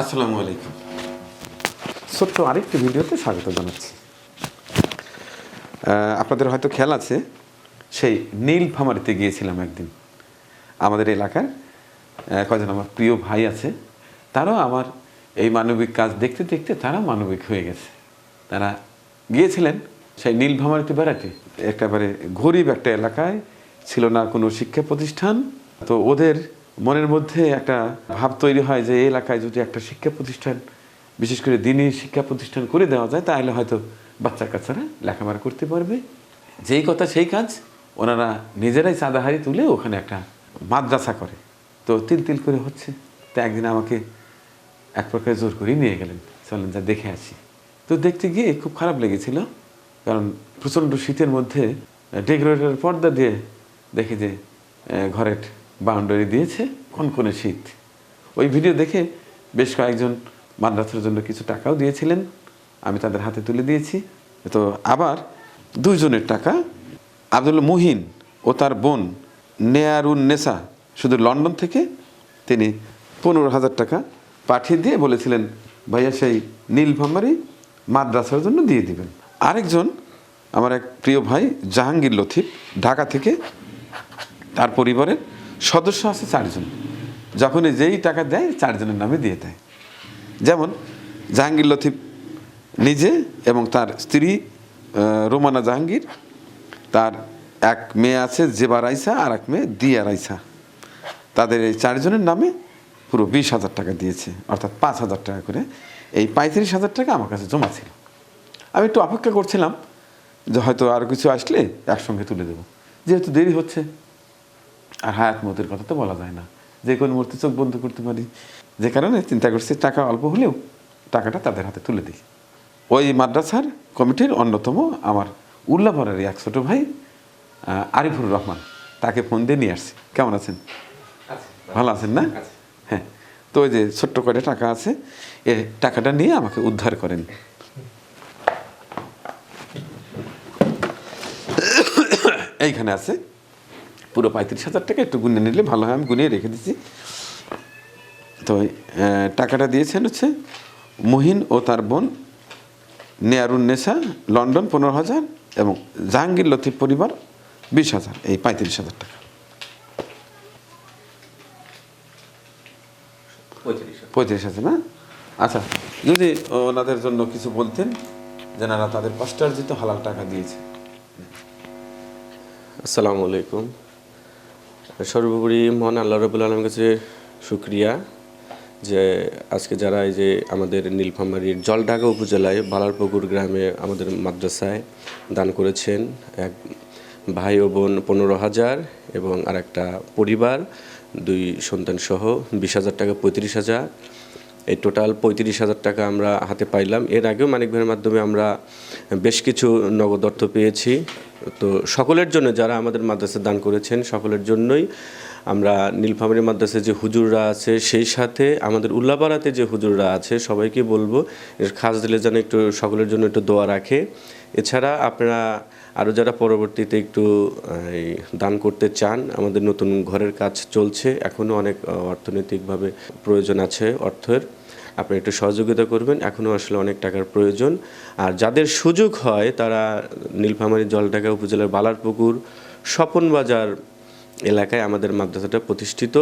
আসসালামু আলাইকুম। ছোট্ট আরেকটি ভিডিওতে স্বাগত জানাচ্ছি। আপনাদের হয়তো খেয়াল আছে, সেই নীল ফামারিতে গিয়েছিলাম একদিন। আমাদের এলাকার কজন আমার প্রিয় ভাই আছে, তারাও আমার এই মানবিক কাজ দেখতে দেখতে তারা মানবিক হয়ে গেছে। তারা গিয়েছিলেন সেই নীল ফামারিতে বেড়াতে। একেবারে গরিব একটা এলাকায় ছিল না কোনো শিক্ষা প্রতিষ্ঠান, তো ওদের মনের মধ্যে একটা ভাব তৈরি হয় যে, এই এলাকায় যদি একটা শিক্ষা প্রতিষ্ঠান, বিশেষ করে দিনী শিক্ষা প্রতিষ্ঠান করে দেওয়া যায়, তাহলে হয়তো বাচ্চা কাচ্চারা লেখাপড়া করতে পারবে। যেই কথা সেই কাজ, ওনারা নিজেরাই চাঁদাহারি তুলে ওখানে একটা মাদ্রাসা করে। তো তিল তিল করে হচ্ছে। তো একদিন আমাকে এক প্রকার জোর করেই নিয়ে গেলেন। চলেন যা দেখে আসি। তো দেখতে গিয়ে খুব খারাপ লেগেছিল। কারণ প্রচণ্ড শীতের মধ্যে, ডেকোরেটরের পর্দা দিয়ে দেখি যে ঘরের বাউন্ডারি দিয়েছে কনকনে শীত। ওই ভিডিও দেখে বেশ কয়েকজন মাদ্রাসার জন্য কিছু টাকাও দিয়েছিলেন। আমি তাদের হাতে তুলে দিয়েছি। তো আবার দুইজনের টাকা আব্দুল মুহিন ও তার বোন নেয়ারুন নেসা শুধু লন্ডন থেকে, তিনি পনেরো হাজার টাকা পাঠিয়ে দিয়ে বলেছিলেন, ভাইয়া, সেই নীল নীলফামারি মাদ্রাসার জন্য দিয়ে দিবেন। আরেকজন আমার এক প্রিয় ভাই, জাহাঙ্গীর লথিফ ঢাকা থেকে, তার পরিবারের সদস্য আছে চারজন। যখনই যেই টাকা দেয়, চারজনের নামে দিয়ে দেয়। যেমন জাহাঙ্গীর লতিফ নিজে এবং তার স্ত্রী রোমানা জাহাঙ্গীর। তার এক মেয়ে আছে জেবা রাইসা আর এক মেয়ে দিয়া রাইসা। তাদের এই চারজনের নামে পুরো বিশ হাজার টাকা দিয়েছে, অর্থাৎ পাঁচ হাজার টাকা করে। এই পঁয়ত্রিশ হাজার টাকা আমার কাছে জমা ছিল। আমি একটু অপেক্ষা করছিলাম যে হয়তো আর কিছু আসলে একসঙ্গে তুলে দেবো। যেহেতু দেরি হচ্ছে আর হায়াত মতের কথা তো বলা যায় না। যে কোনো মুহূর্তে চোখ বন্ধ করতে পারি। যে কারণে চিন্তা করছি টাকা অল্প হলেও টাকাটা তাদের হাতে তুলে দিই। ওই মাদ্রাসার কমিটির অন্যতম আমার উল্লাপাড়ারই এক ছোটো ভাই আরিফুর রহমান তাকে ফোন দিয়ে নিয়ে আসছি। কেমন আছেন? ভালো আছেন না? হ্যাঁ। তো ওই যে ছোট্ট করে টাকা আছে এ টাকাটা নিয়ে আমাকে উদ্ধার করেন। এইখানে আছে। পুরো পঁয়ত্রিশ হাজার টাকা একটু গুনে নিলে ভালো হয় আমি গুনিয়ে রেখে দিচ্ছি। তো টাকাটা দিয়েছেন হচ্ছে মহিন ও তার বোন নেয়ারুন নেশা লন্ডন পনেরো হাজার এবং জাহাঙ্গীর লতিফ পরিবার বিশ হাজার এই পঁয়ত্রিশ হাজার টাকা। পঁয়ত্রিশ হাজার। না? আচ্ছা যদি ওনাদের জন্য কিছু বলতেন যেনারা তাদের কষ্টার্জিত হালাল টাকা দিয়েছে। আসসালামু আলাইকুম। সর্বোপরি মহান আল্লাহ রবুল আলমের কাছে শুক্রিয়া যে আজকে যারা এই যে আমাদের নীলফামারীর জলঢাকা উপজেলায় বালারপুকুর গ্রামে আমাদের মাদ্রাসায় দান করেছেন এক ভাই ও বোন পনেরো হাজার এবং আরেকটা পরিবার, দুই সন্তান সহ বিশ হাজার টাকা, পঁয়ত্রিশ হাজার। এই টোটাল পঁয়ত্রিশ হাজার টাকা আমরা হাতে পাইলাম। এর আগেও মানিক ভাইয়ের মাধ্যমে আমরা বেশ কিছু নগদ অর্থ পেয়েছি। তো সকলের জন্য যারা আমাদের মাদ্রাসা দান করেছেন, সকলের জন্যই আমরা নীলফামারী মাদ্রাসায় যে হুজুররা আছে, সেই সাথে আমাদের উল্লাপাড়াতে যে হুজুররা আছে, সবাইকে বলব, এর খাস দিলে যেন একটু সকলের জন্য একটু দোয়া রাখে। এছাড়া আপনারা আরও যারা পরবর্তীতে একটু দান করতে চান, আমাদের নতুন ঘরের কাজ চলছে। এখনও অনেক অর্থনৈতিকভাবে প্রয়োজন আছে অর্থের। আপনি একটু সহযোগিতা করবেন। এখনও আসলে অনেক টাকার প্রয়োজন। আর যাদের সুযোগ হয়, তারা নীলফামারী জলঢাকা উপজেলার বালারপুকুর, স্বপন বাজার এলাকায় আমাদের মাদ্রাসাটা প্রতিষ্ঠিত।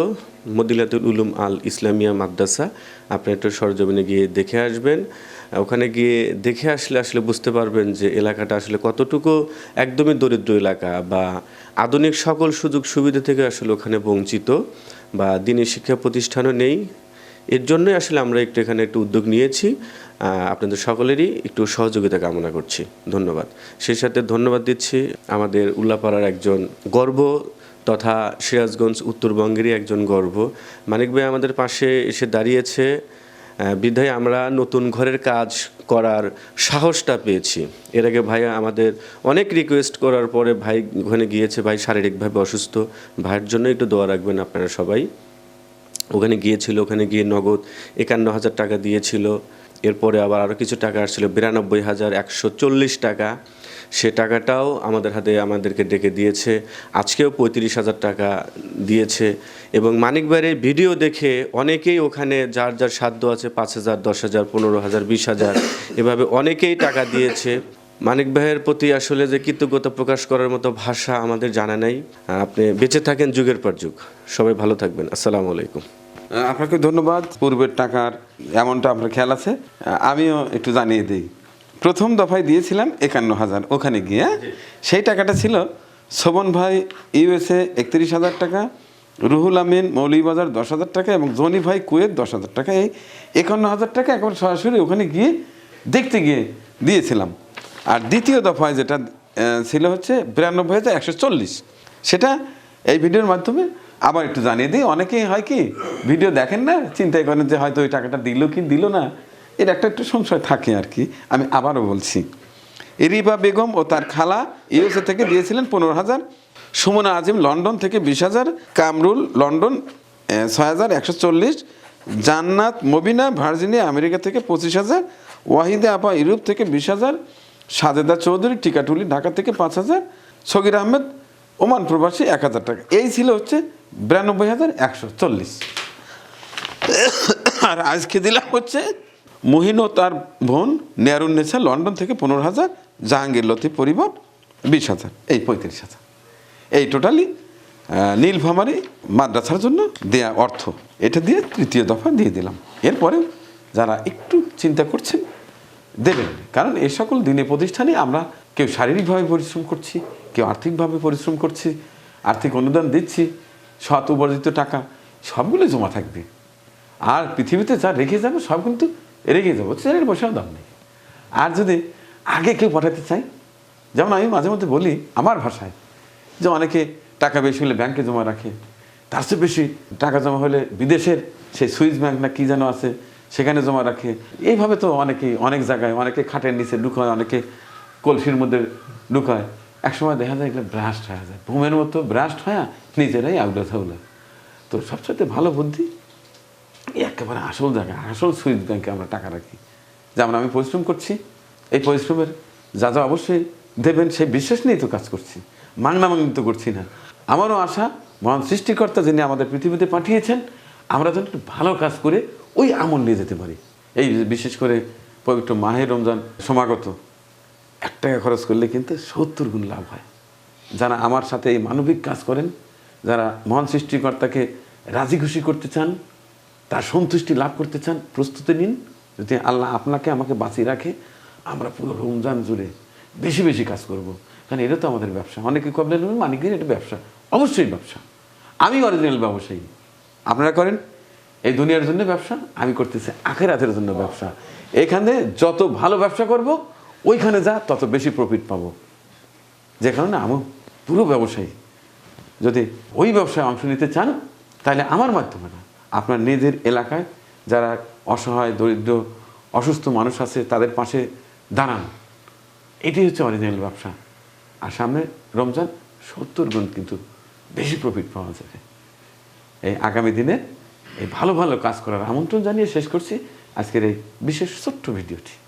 মদিলাতুল উলুম আল ইসলামিয়া মাদ্রাসা। আপনি একটু সরজমিনে গিয়ে দেখে আসবেন। ওখানে গিয়ে দেখে আসলে আসলে বুঝতে পারবেন যে এলাকাটা আসলে কতটুকু একদমই দরিদ্র এলাকা বা আধুনিক সকল সুযোগ সুবিধা থেকে আসলে ওখানে বঞ্চিত বা দিনী শিক্ষা প্রতিষ্ঠানও নেই। এর জন্যই আসলে আমরা একটু এখানে একটু উদ্যোগ নিয়েছি। আপনাদের সকলেরই একটু সহযোগিতা কামনা করছি। ধন্যবাদ। সেই সাথে ধন্যবাদ দিচ্ছি আমাদের উল্লাপাড়ার একজন গর্ব তথা সিরাজগঞ্জ উত্তরবঙ্গেরই একজন গর্ব। মানিক ভাই আমাদের পাশে এসে দাঁড়িয়েছে। বিধায় আমরা নতুন ঘরের কাজ করার সাহসটা পেয়েছি। এর আগে ভাই আমাদের অনেক রিকোয়েস্ট করার পরে ভাই ওখানে গিয়েছে, ভাই শারীরিকভাবে অসুস্থ। ভাইয়ের জন্য একটু দোয়া রাখবেন আপনারা সবাই। ওখানে গিয়েছিল, ওখানে গিয়ে নগদ একান্ন হাজার টাকা দিয়েছিল। এরপরে আবার আরও কিছু টাকা আসছিল, বিরানব্বই হাজার একশো চল্লিশ টাকা। সে টাকাটাও আমাদের হাতে আমাদেরকে ডেকে দিয়েছে। আজকেও পঁয়ত্রিশ হাজার টাকা দিয়েছে। এবং মানিক ভাইয়ের ভিডিও দেখে অনেকেই ওখানে যার যার সাধ্য আছে পাঁচ হাজার, দশ হাজার, পনেরো হাজার, বিশ হাজার, এভাবে অনেকেই টাকা দিয়েছে। মানিক ভাইয়ের প্রতি আসলে যে কৃতজ্ঞতা প্রকাশ করার মতো ভাষা আমাদের জানা নেই। আপনি বেঁচে থাকেন যুগের পর যুগ। সবাই ভালো থাকবেন। আসসালামু আলাইকুম। আপনাকে ধন্যবাদ। পূর্বের টাকার এমনটা আপনার খেয়াল আছে? আমিও একটু জানিয়ে দিই। প্রথম দফায় দিয়েছিলাম একান্ন হাজার। ওখানে গিয়ে? সেই টাকাটা ছিল শোভন ভাই ইউএসএ একত্রিশ হাজার টাকা, রুহুল আমিন মৌলিবাজার দশ হাজার টাকা এবং জনি ভাই কুয়েত দশ হাজার টাকা। এই একান্ন হাজার টাকা একবার সরাসরি ওখানে গিয়ে দেখতে গিয়ে দিয়েছিলাম। আর দ্বিতীয় দফায় যেটা ছিল হচ্ছে বিরানব্বই হাজার একশো চল্লিশ। সেটা এই ভিডিওর মাধ্যমে আবার একটু জানিয়ে দিই, অনেকেই হয় কি ভিডিও দেখেন না, চিন্তাই করেন যে হয়তো ওই টাকাটা দিল কি দিল না। এর একটা একটু সংশয় থাকে আর কি, আমি আবারও বলছি। রিবা বেগম ও তার খালা ইউএসএ থেকে দিয়েছিলেন পনেরো হাজার, সুমনা আজিম লন্ডন থেকে বিশ হাজার, কামরুল লন্ডন ছয় হাজার একশো চল্লিশ, জান্নাত, মবিনা, ভার্জিনিয়া, আমেরিকা থেকে পঁচিশ হাজার, ওয়াহিদে আপা ইউরোপ থেকে বিশ হাজার, সাজেদা চৌধুরী, টিকাটুলি, ঢাকা থেকে পাঁচ হাজার, সগির আহমেদ ওমান প্রবাসী এক হাজার টাকা। এই ছিল হচ্ছে বিরানব্বই হাজার একশো চল্লিশ। আর আজকে দিলাম হচ্ছে মহিন তার বোন নেয়ারুন্নেসা লন্ডন থেকে পনেরো হাজার, জাহাঙ্গীর লতিফ পরিবার বিশ হাজার, এই পঁয়ত্রিশ হাজার। এই টোটালি নীলফামারি মাদ্রাসার জন্য দেয়া অর্থ। এটা দিয়ে তৃতীয় দফা দিয়ে দিলাম। এরপরেও যারা একটু চিন্তা করছেন, দেবেন। কারণ এই সকল দিনে প্রতিষ্ঠানে আমরা কেউ শারীরিকভাবে পরিশ্রম করছি, কেউ আর্থিকভাবে পরিশ্রম করছি, আর্থিক অনুদান দিচ্ছি, সৎ উপার্জিত টাকা, সবগুলো জমা থাকবে। আর পৃথিবীতে যা রেখে যাবে, সব কিন্তু রেখে যাব চেয়ারের বসাও দাম নেই। আর যদি আগে কেউ পাঠাতে চাই যেমন আমি মাঝে মধ্যে বলি আমার ভাষায়, যে অনেকে টাকা বেশি হলে ব্যাংকে জমা রাখে, তার চেয়ে বেশি টাকা জমা হলে বিদেশের সেই সুইস ব্যাংক না কী যেন আছে, সেখানে জমা রাখে। এইভাবে তো অনেকেই, অনেক জায়গায়, অনেকে খাটের নিচে ঢুকায় অনেকে কলসির মধ্যে ঢুকায়। একসময় দেখা যায় এগুলো ব্রাস্ট হয়ে যায়। ভূমের মতো ব্রাস্ট হয়ে নিজেরাই আউলা থাউলা তো সবচেয়ে ভালো বুদ্ধি একেবারে আসল জায়গায় আসল সুইস ব্যাংকে আমরা টাকা রাখি। যেমন আমি পরিশ্রম করছি, এই পরিশ্রমের যা যা অবশ্যই দেবেন, সেই বিশ্বাস নিয়েই তো কাজ করছি। মাংনা মাংনি তো করছি না। আমারও আশা, মহান সৃষ্টিকর্তা যিনি আমাদের পৃথিবীতে পাঠিয়েছেন, আমরা যেন একটু ভালো কাজ করে ওই আমল নিয়ে যেতে পারি। এই বিশেষ করে পবিত্র মাহে রমজান সমাগত। এক টাকা খরচ করলে কিন্তু সত্তর গুণ লাভ হয়। যারা আমার সাথে এই মানবিক কাজ করেন, যারা মহান সৃষ্টিকর্তাকে রাজি খুশি করতে চান, তার সন্তুষ্টি লাভ করতে চান, প্রস্তুতি নিন। যদি আল্লাহ আপনাকে, আমাকে বাঁচিয়ে রাখে, আমরা পুরো রমজান জুড়ে বেশি বেশি কাজ করব। কারণ এটা তো আমাদের ব্যবসা। অনেকে কবলেন মানিকের এটা ব্যবসা। অবশ্যই ব্যবসা। আমি অরিজিনাল ব্যবসায়ী। আপনারা করেন? এই দুনিয়ার জন্য ব্যবসা, আমি করতেছি আখের আখের জন্য ব্যবসা। এখানে যত ভালো ব্যবসা করব ওইখানে যা, তত বেশি প্রফিট পাবো। যে কারণে আমি পুরো ব্যবসায়ী। যদি ওই ব্যবসায় অংশ নিতে চান, তাহলে আমার মাধ্যমে না, আপনার নিজের এলাকায় যারা অসহায়, দরিদ্র, অসুস্থ মানুষ আছে, তাদের পাশে দাঁড়ান। এটি হচ্ছে অরিজিনাল ব্যবসা। আর সামনে রমজান, সত্তর গুণ কিন্তু বেশি প্রফিট পাওয়া যাবে। এই আগামী দিনে এই ভালো ভালো কাজ করার আমন্ত্রণ জানিয়ে শেষ করছি। আজকের এই বিশেষ ছোট্ট ভিডিওটি।